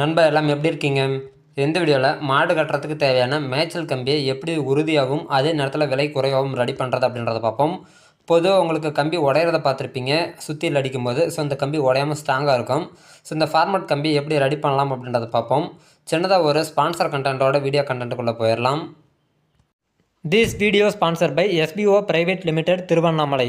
நண்பர் எல்லாம் எப்படி இருக்கீங்க? இந்த வீடியோவில் மாடு கட்டுறதுக்கு தேவையான மேய்ச்சல் கம்பியை எப்படி உறுதியாகவும் அதே நேரத்தில் விலை குறைவாகவும் ரெடி பண்ணுறது அப்படின்றத பார்ப்போம். பொதுவாக உங்களுக்கு கம்பி உடையிறத பார்த்துருப்பீங்க. சுத்தியில் அடிக்கும்போது ஸோ இந்த கம்பி உடையாமல் ஸ்ட்ராங்காக இருக்கும். ஸோ இந்த ஃபார்மட் கம்பி எப்படி ரெடி பண்ணலாம் அப்படின்றத பார்ப்போம். சின்னதாக ஒரு ஸ்பான்சர் கண்டென்ட்டோட வீடியோ கண்டென்ட்டுக்குள்ளே போயிடலாம். This video sponsor by SPO private limited Tiruvannamalai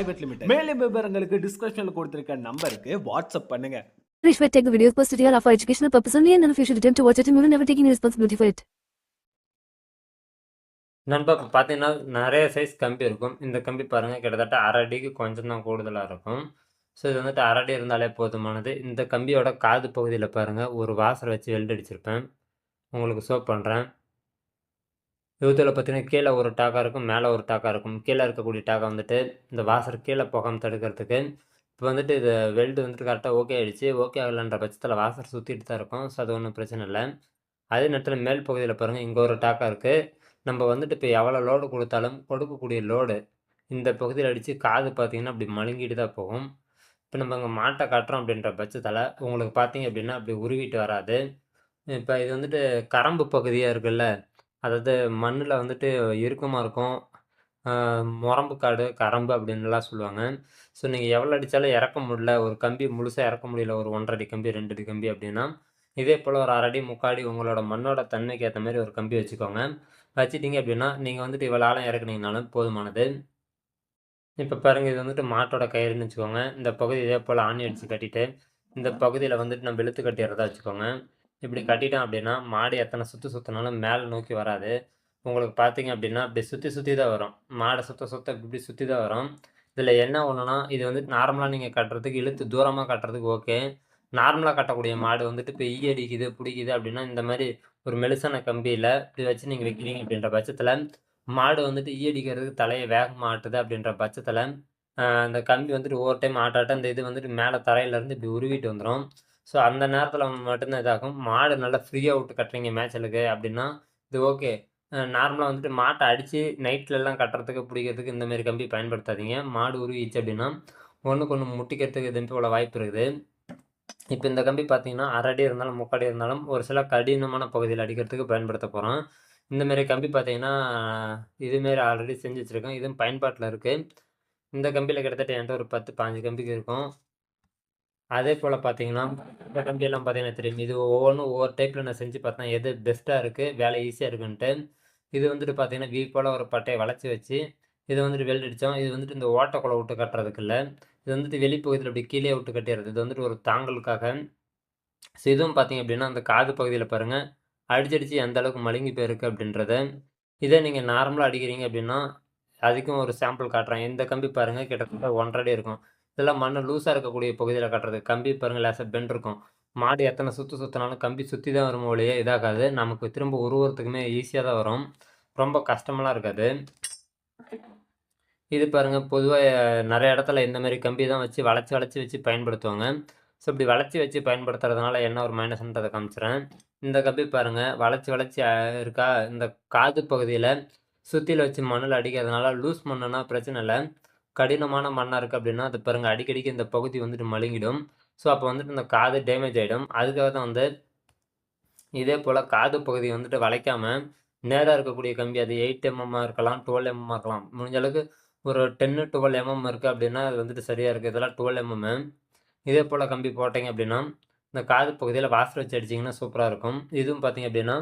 limited மேலும் விவரங்களுக்கு டிஸ்கிரிப்ஷன்ல கொடுத்திருக்க நம்பருக்கு வாட்ஸ்அப் பண்ணுங்க. Rishwat take the videos posted here are for educational purpose only and none of you should attempt to watch it and you will never take any responsibility for it. நண்பா இப்போ பார்த்தீங்கன்னா நிறைய சைஸ் கம்பி இருக்கும். இந்த கம்பி பாருங்கள் கிட்டத்தட்ட அரை அடிக்கு கொஞ்சம் தான் கூடுதலாக இருக்கும். ஸோ இது வந்துட்டு அரை அடி இருந்தாலே போதுமானது. இந்த கம்பியோட காது பகுதியில் பாருங்கள் ஒரு வாசர் வச்சு வெல்ட் அடிச்சிருப்பேன். உங்களுக்கு ஷோ பண்ணுறேன் விபத்தில் பார்த்தீங்கன்னா கீழே ஒரு டாக்கா இருக்கும் மேலே ஒரு டாக்கா இருக்கும். கீழே இருக்கக்கூடிய டாக்கா வந்துட்டு இந்த வாசர் கீழே போகாமல் தடுக்கிறதுக்கு இப்போ வந்துட்டு இது வெல்டு வந்துட்டு கரெக்டாக ஓகே ஆகிடுச்சு ஓகே ஆகலைன்ற பட்சத்தில் வாசர் சுற்றிட்டு தான் இருக்கும். ஸோ அது ஒன்றும் பிரச்சனை இல்லை. அதே நேரத்தில் மேல் பகுதியில் பாருங்கள் இங்கே ஒரு டாக்கா இருக்குது நம்ம வந்துட்டு இப்போ எவ்வளோ லோடு கொடுத்தாலும் கொடுக்கக்கூடிய லோடு இந்த பகுதியில் அடித்து காது பார்த்திங்கன்னா அப்படி மழுங்கிட்டு தான் போகும். இப்போ நம்ம இங்கே மாட்டை காட்டுறோம் அப்படின்ற பட்சத்தில் உங்களுக்கு பார்த்தீங்க அப்படின்னா அப்படி உருவிட்டு வராது. இப்போ இது வந்துட்டு கரம்பு பகுதியாக இருக்குல்ல அதாவது மண்ணில் வந்துட்டு இறுக்கமாக இருக்கும். முரம்பு காடு கரம்பு அப்படின்லாம் சொல்லுவாங்க. ஸோ நீங்கள் எவ்வளோ அடித்தாலும் இறக்க முடியல. ஒரு கம்பி முழுசாக இறக்க முடியல. ஒரு ஒன்றரை அடி கம்பி ரெண்டு அடி கம்பி அப்படின்னா இதே போல் ஒரு அரை அடி முக்காடி உங்களோட மண்ணோட தன்மைக்கு ஏற்ற மாதிரி ஒரு கம்பி வச்சுக்கோங்க. வச்சிட்டீங்க அப்படின்னா நீங்கள் வந்துட்டு இவ்வளோ ஆழம் இறக்குனீங்கனாலும் போதுமானது. இப்போ பாருங்கள் இது வந்துட்டு மாட்டோட கயிறுன்னு வச்சுக்கோங்க. இந்த பகுதி இதே போல் ஆணி அடித்து கட்டிட்டு இந்த பகுதியில் வந்துட்டு நம்ம இழுத்து கட்டிடுறதா வச்சுக்கோங்க. இப்படி கட்டிட்டோம் அப்படின்னா மாடு எத்தனை சுற்று சுற்றினாலும் மேலே நோக்கி வராது. உங்களுக்கு பார்த்தீங்க அப்படின்னா இப்படி சுற்றி சுற்றி தான் வரும். மாடை சுத்த சுத்த இப்படி சுற்றி தான் வரும். இதில் என்ன ஒன்றுனா இது வந்துட்டு நார்மலாக நீங்கள் கட்டுறதுக்கு இழுத்து தூரமாக கட்டுறதுக்கு ஓகே. நார்மலாக கட்டக்கூடிய மாடு வந்துட்டு இப்போ ஈ அடிக்குது பிடிக்குது அப்படின்னா இந்த மாதிரி ஒரு மெலிசான கம்பியில் இப்படி வச்சு நீங்கள் வைக்கிறீங்க அப்படின்ற பட்சத்தில் மாடு வந்துட்டு ஈ அடிக்கிறதுக்கு தலையை வேகமாக ஆட்டுது அப்படின்ற பட்சத்தில் அந்த கம்பி வந்துட்டு ஒவ்வொரு டைம் ஆட்டாட்ட அந்த இது வந்துட்டு மேலே தரையிலேருந்து இப்படி உருவிட்டு வந்துடும் ஸோ அந்த நேரத்தில் மட்டும்தான் இதாகும். மாடு நல்லா ஃப்ரீயாக விட்டு கட்டுறீங்க மேய்ச்சலுக்கு அப்படின்னா இது ஓகே. நார்மலாக வந்துட்டு மாட்டை அடித்து நைட்லலாம் கட்டுறதுக்கு பிடிக்கிறதுக்கு இந்தமாரி கம்பி பயன்படுத்தாதீங்க. மாடு உருவிச்சு அப்படின்னா ஒன்றுக்கு ஒன்று முட்டிக்கிறதுக்கு இது போல வாய்ப்பு இருக்குது. இப்போ இந்த கம்பி பார்த்தீங்கன்னா அரை அடி இருந்தாலும் முக்காடி இருந்தாலும் ஒரு சில கடினமான பகுதியில் அடிக்கிறதுக்கு பயன்படுத்த போகிறோம் இந்தமாரி கம்பி பார்த்தீங்கன்னா இதுமாரி ஆல்ரெடி செஞ்சு வச்சுருக்கேன் இதுவும் பயன்பாட்டில் இருக்குது இந்த கம்பியில் கிட்டத்தட்ட என்கிட்ட ஒரு பத்து பாஞ்சு கம்பிக்கு இருக்கும். அதே போல் பார்த்தீங்கன்னா இந்த கம்பியெல்லாம் பார்த்தீங்கன்னா தெரியும். இது ஒவ்வொன்றும் ஒவ்வொரு டைப்பில் நான் செஞ்சு பார்த்தேன் எது பெஸ்ட்டாக இருக்குது வேலை ஈஸியாக இருக்குன்ட்டு. இது வந்துட்டு பார்த்தீங்கன்னா வி போல் ஒரு பட்டையை வளைச்சி வச்சு இது வந்துட்டு வெல்ட் அடித்தோம் இது வந்துட்டு இந்த ஓட்டக்குள்ள விட்டு கட்டுறதுக்கு இல்லை. இது வந்துட்டு வெளிப்பகுதியில் அப்படி கீழே விட்டு கட்டிடுறது. இது வந்துட்டு ஒரு தாங்கலுக்காக. ஸோ இதுவும் பார்த்தீங்க அப்படின்னா அந்த காது பகுதியில் பாருங்கள் அடிச்சடிச்சு எந்த அளவுக்கு மழுங்கி போயிருக்கு அப்படின்றத. இதே நீங்கள் நார்மலாக அடிக்கிறீங்க அப்படின்னா அதுக்கும் ஒரு சாம்பிள் காட்டுறேன். இந்த கம்பி பாருங்கள் கிட்டத்தட்ட ஒன்றரை அடி இருக்கும். இதெல்லாம் மண் லூஸாக இருக்கக்கூடிய பகுதியில் கட்டுறது. கம்பி பாருங்கள் லேசாக பெண்ட் இருக்கும். மாடு எத்தனை சுற்று சுற்றினாலும் கம்பி சுற்றி தான் வரும் ஒழிய இதாகாது. நமக்கு திரும்ப உருவத்துக்குமே ஈஸியாக தான் வரும். ரொம்ப கஷ்டமெல்லாம் இருக்காது. இது பாருங்கள் பொதுவாக நிறைய இடத்துல இந்த மாதிரி கம்பி தான் வச்சு வளைச்சி வளைச்சி வச்சு பயன்படுத்துவாங்க. ஸோ இப்படி வளைச்சி வச்சு பயன்படுத்துறதுனால என்ன ஒரு மைனஸ்ன்றதை காமிச்சிடுறேன் இந்த கம்பி பாருங்கள் வளைச்சி வளைச்சி இருக்கா? இந்த காது பகுதியில் சுற்றியில் வச்சு மண்ணில் அடிக்கிறதுனால லூஸ் மண்ணுன்னா பிரச்சனை இல்லை. கடினமான மண்ணாக இருக்குது அப்படின்னா அது பாருங்கள் அடிக்கடிக்கு இந்த பகுதி வந்துட்டு மழுங்கிடும். ஸோ அப்போ வந்துட்டு இந்த காது டேமேஜ் ஆகிடும் அதுக்காக தான் வந்து இதே போல் காது பகுதி வந்துட்டு வளைக்காமல் நேராக இருக்கக்கூடிய கம்பி அது எயிட் எம்எம்மாக இருக்கலாம் டுவெல் எம்எம்மாக இருக்கலாம். முடிஞ்ச அளவுக்கு ஒரு டென்னு டுவெல் எம்எம் இருக்குது அப்படின்னா அது வந்துட்டு சரியாக இருக்குது இதெல்லாம் டுவெல் எம்எம் இதே போல் கம்பி போட்டிங்க அப்படின்னா இந்த காது பகுதியில் வாசல் வச்சு அடிச்சிங்கன்னா சூப்பராக இருக்கும். இதுவும் பார்த்தீங்க அப்படின்னா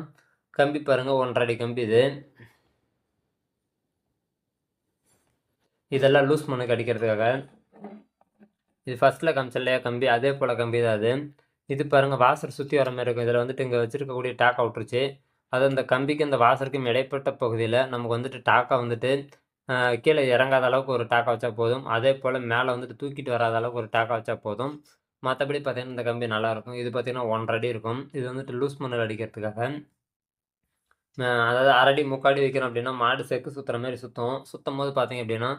கம்பி பாருங்கள் ஒன்றரை அடி கம்பி இது. இதெல்லாம் லூஸ் மண்ணுக்கு அடிக்கிறதுக்காக இது ஃபஸ்ட்டில் காமிச்ச இல்லையா கம்பி அதே போல் கம்பி தான் அது இது பாருங்கள் வாசர் சுற்றி வர மாதிரி இருக்கும் இதில் வந்துட்டு இங்கே வச்சுருக்கக்கூடிய டாக்கா விட்டுருச்சு அது அந்த கம்பிக்கு இந்த வாசருக்கும் இடைப்பட்ட பகுதியில் நமக்கு வந்துட்டு டாக்கா வந்துட்டு கீழே இறங்காத அளவுக்கு ஒரு டாக்கா வச்சா போதும். அதே போல் மேலே வந்துட்டு தூக்கிட்டு வராத அளவுக்கு ஒரு டாக்கா வச்சா போதும். மற்றபடி பார்த்தீங்கன்னா, இந்த கம்பி நல்லாயிருக்கும். இது பார்த்தீங்கன்னா 1 1/2 அடி இருக்கும். இது வந்துட்டு லூஸ் மணல் அடிக்கிறதுக்காக. அதாவது 1/2 அடி, 3/4 அடி வைக்கிறோம் அப்படின்னா மாடு செக்கு சுற்றுற மாதிரி சுற்றும் சுத்தும். போது பார்த்திங்க அப்படின்னா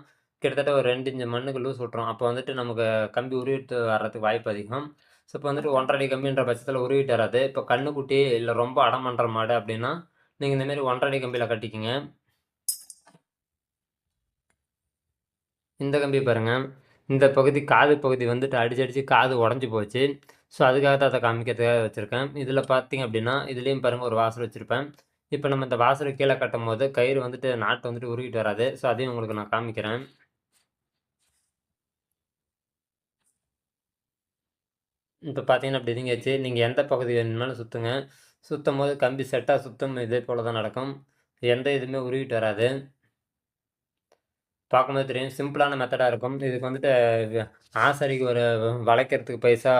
கிட்டத்தட்ட ஒரு ரெண்டு இஞ்சு மண்ணுக்கு லூஸ் விட்டுரும். அப்போ வந்துட்டு நமக்கு கம்பி உருவிட்டு வர்றதுக்கு வாய்ப்பு அதிகம். ஸோ, இப்போ வந்துட்டு 1 1/2 அடி கம்பின்ற பட்சத்தில் உருவிட்டு வராது. இப்போ கண்ணுக்குட்டி இல்லை ரொம்ப அடம் பண்ணுற மாடு அப்படின்னா நீங்கள் இந்த மாரி 1 1/2 அடி கம்பியில் கட்டிக்கிங்க இந்த கம்பி பாருங்க. இந்த பகுதி காது பகுதி வந்துட்டு அடிச்சு, அடிச்சு காது உடஞ்சி போச்சு. ஸோ, அதுக்காக தான் அதை காமிக்கிறதுக்காக வச்சுருக்கேன் இதில் பார்த்தீங்க அப்படின்னா இதுலேயும் பாருங்கள் ஒரு வாசல் வச்சுருப்பேன் இப்போ நம்ம இந்த வாசல் கீழே கட்டும் கட்டும்போது கயிறு வந்துட்டு நாட்டு வந்துட்டு உருவிட்டு வராது. ஸோ, அதையும் உங்களுக்கு நான் காமிக்கிறேன். இப்போ பார்த்தீங்கன்னா, அப்படி நீங்கியாச்சு. நீங்கள் எந்த பகுதி வேணுமோலும் சுற்றுங்க சுற்றும் போது கம்பி செட்டாக சுத்தம் இதே போல் தான் நடக்கும். எந்த இதுவுமே உருவிட்டு வராது. பார்க்கும்போது தெரியும். சிம்பிளான மெத்தடாக இருக்கும். இதுக்கு வந்துட்டு ஆசரிக்கு ஆசாரிக்கு ஒரு வளைக்கிறதுக்கு பைசா,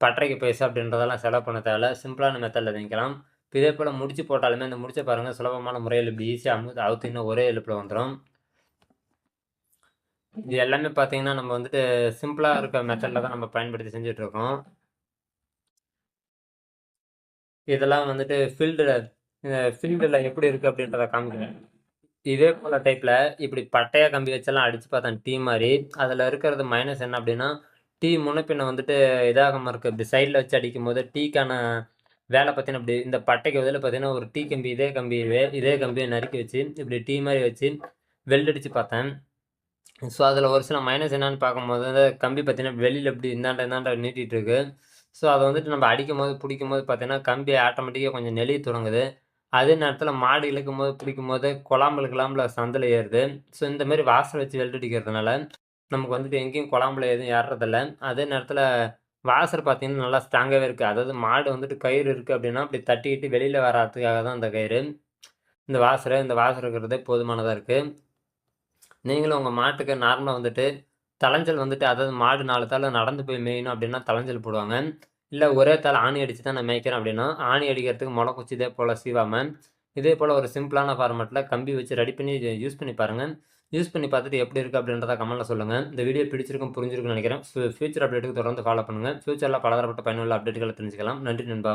பட்டறைக்கு பைசா அப்படின்றதெல்லாம் செலவு பண்ண தேவையில்ல. சிம்பிளான மெத்தடில் நீக்கலாம். இதே போல் முடிச்சு போட்டாலுமே அந்த முடிச்ச பாருங்க சுலபமான முறையில் இப்படி ஈஸியாக அமுத்து இன்னும் ஒரே எழுப்பில் வந்துடும் இது எல்லாமே பார்த்தீங்கன்னா, நம்ம வந்துட்டு சிம்பிளா இருக்க மெத்தட்ல தான் நம்ம பயன்படுத்தி செஞ்சுட்டுருக்கோம். இதெல்லாம் வந்துட்டு ஃபீல்டுல அ ஃபீல்டுல எப்டி இருக்கு அப்டின்றத காமிக்கிறேன். இதே போல டைப்ல இப்டி பட்டையா கம்பி வச்செல்லாம் அடிச்சு பார்த்தேன் டீ மாரி. அதில இருக்கிறது மைனஸ் என்ன அப்டின்னா, டீ முன்ன பின்ன வந்துட்டு இதாகாம இருக்கு. இப்டி சைட்ல வச்சு அடிக்கும்போது டீக்கான வேல பார்த்தீங்கன்னா, இப்டி இந்த பட்டைக்கு பதிலா பார்த்தீங்கன்னா, ஒரு டீ கம்பி இதே கம்பியவே இதே கம்பிய நறுக்கி வச்சு, இப்டி டீ மாரி வச்சு வெல்ட் அடிச்சு பார்த்தேன். ஸோ, அதில் ஒரு சில மைனஸ் என்னென்னு பார்க்கும்போது, கம்பி பார்த்தீங்கன்னா, வெளியில் இப்படி இந்தாண்ட, இந்தாண்ட நீட்டிட்டு ஸோ, அதை வந்துட்டு நம்ம அடிக்கும் போது பிடிக்கும் போது பார்த்தீங்கன்னா, கம்பி ஆட்டோமேட்டிக்காக கொஞ்சம் நெளிய தொடங்குது. அதே நேரத்தில் மாடு இழுக்கும்போது, பிடிக்கும்போது கொழாம்புல கிழாம்புல சந்தில் ஏறுது. ஸோ, இந்த மாதிரி வாசல் வச்சு வெள்ளடிக்கிறதுனால நமக்கு வந்துட்டு எங்கேயும் கொழாம்புல எதுவும் ஏறுறதில்ல அதே நேரத்தில் வாசர் பார்த்தீங்கன்னா, நல்லா ஸ்ட்ராங்காகவே இருக்குது அதாவது மாடு வந்துட்டு கயிறு இருக்குது அப்படின்னா அப்படி தட்டிக்கிட்டு வெளியில் வராதுக்காக தான் அந்த கயிறு. இந்த வாசரை இந்த வாசர் இருக்கிறதே போதுமானதாக இருக்குது நீங்களும் உங்கள் மாட்டுக்கு நார்மலாக வந்துட்டு தலைஞ்சல் வந்துட்டு அதாவது மாடு நாலு தலை நடந்து போய் மேயணும் அப்படின்னா தலைஞ்சல் போடுவாங்க. இல்லை ஒரே தலை ஆணி அடித்து தான் நான் மேய்க்கிறேன் அப்படின்னா ஆணி அடிக்கிறதுக்கு மொளக்குச்சி இதே போல் சீவாமல் இதே போல் ஒரு சிம்பிளான ஃபார்மெட்டில் கம்பி வச்சு ரெடி பண்ணி யூஸ் பண்ணி பாருங்க. யூஸ் பண்ணி பார்த்துட்டு எப்படி இருக்கு அப்படின்றத கமெண்ட்ல சொல்லுங்கள் இந்த வீடியோ பிடிச்சிருக்கும், புரிஞ்சிருக்கும்னு நினைக்கிறேன் ஃபியூச்சர் அப்டேட்டுக்கு தொடர்ந்து ஃபாலோ பண்ணுங்க. ஃபியூச்சரில் பலதரப்பட்ட பயனுள்ள அப்டேட்டுகளை தெரிஞ்சுக்கலாம். நன்றி நண்பா.